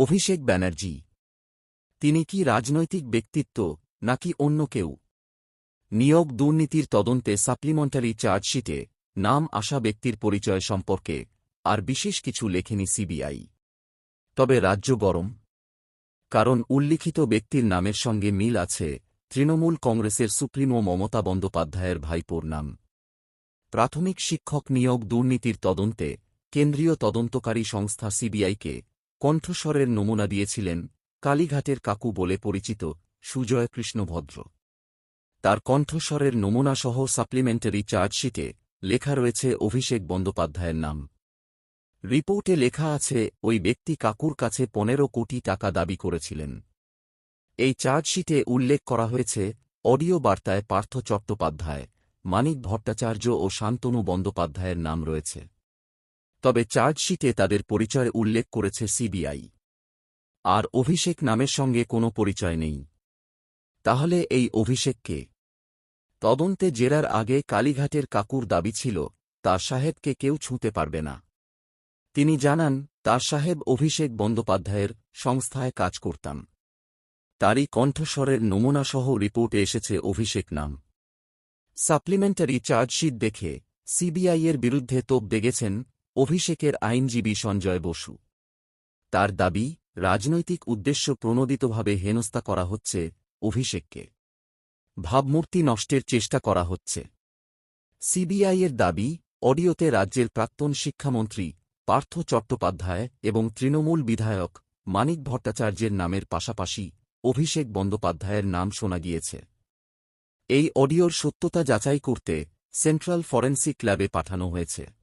অভিষেক ব্যানার্জি। তিনি কি রাজনৈতিক ব্যক্তিত্ব, নাকি অন্য কেউ? নিয়োগ দুর্নীতির তদন্তে সাপ্লিমেন্টারি চার্জশিটে নাম আসা ব্যক্তির পরিচয় সম্পর্কে আর বিশেষ কিছু লেখেনি সিবিআই। তবে রাজ্য গরম। কারণ উল্লিখিত ব্যক্তির নামের সঙ্গে মিল আছে তৃণমূল কংগ্রেসের সুপ্রিমো মমতা বন্দ্যোপাধ্যায়ের ভাইপোর নাম। প্রাথমিক শিক্ষক নিয়োগ দুর্নীতির তদন্তে কেন্দ্রীয় তদন্তকারী সংস্থা সিবিআইকে কণ্ঠস্বরের নমুনা দিয়েছিলেন কালীঘাটের কাকু বলে পরিচিত সুজয় কৃষ্ণ ভদ্র তার কণ্ঠস্বরের নমুনাসহ সাপ্লিমেন্টারি চার্জশিটে লেখা রয়েছে অভিষেক বন্দ্যোপাধ্যায়ের নাম। রিপোর্টে লেখা আছে, ওই ব্যক্তি কাকুর কাছে পনেরো কোটি টাকা দাবি করেছিলেন। এই চার্জশিটে উল্লেখ করা হয়েছে, অডিও বার্তায় পার্থ চট্টোপাধ্যায়, মানিক ভট্টাচার্য ও শান্তনু বন্দ্যোপাধ্যায়ের নাম রয়েছে। তবে চার্জশিটে তাদের পরিচয় উল্লেখ করেছে সিবিআই। আর অভিষেক নামের সঙ্গে কোনো পরিচয় নেই। তাহলে এই অভিষেককে তদন্তে জেরার আগে কালীঘাটের কাকুর দাবি ছিল, তার সাহেবকে কেউ ছুঁতে পারবে না। তিনি জানান, তার সাহেব অভিষেক বন্দ্যোপাধ্যায়ের সংস্থায় কাজ করতাম। তারই কণ্ঠস্বরের নমুনাসহ রিপোর্টে এসেছে অভিষেক নাম। সাপ্লিমেন্টারি চার্জশিট দেখে সিবিআইয়ের বিরুদ্ধে তোপ দেগেছেন অভিষেকের আইনজীবী সঞ্জয় বসু। তার দাবি, রাজনৈতিক উদ্দেশ্য প্রণোদিতভাবে হেনস্থা করা হচ্ছে অভিষেককে। ভাবমূর্তি নষ্টের চেষ্টা করা হচ্ছে। সিবিআইয়ের দাবি, অডিওতে রাজ্যের প্রাক্তন শিক্ষামন্ত্রী পার্থ চট্টোপাধ্যায় এবং তৃণমূল বিধায়ক মানিক ভট্টাচার্যের নামের পাশাপাশি অভিষেক বন্দ্যোপাধ্যায়ের নাম শোনা গিয়েছে। এই অডিওর সত্যতা যাচাই করতে সেন্ট্রাল ফরেন্সিক ল্যাবে পাঠানো হয়েছে।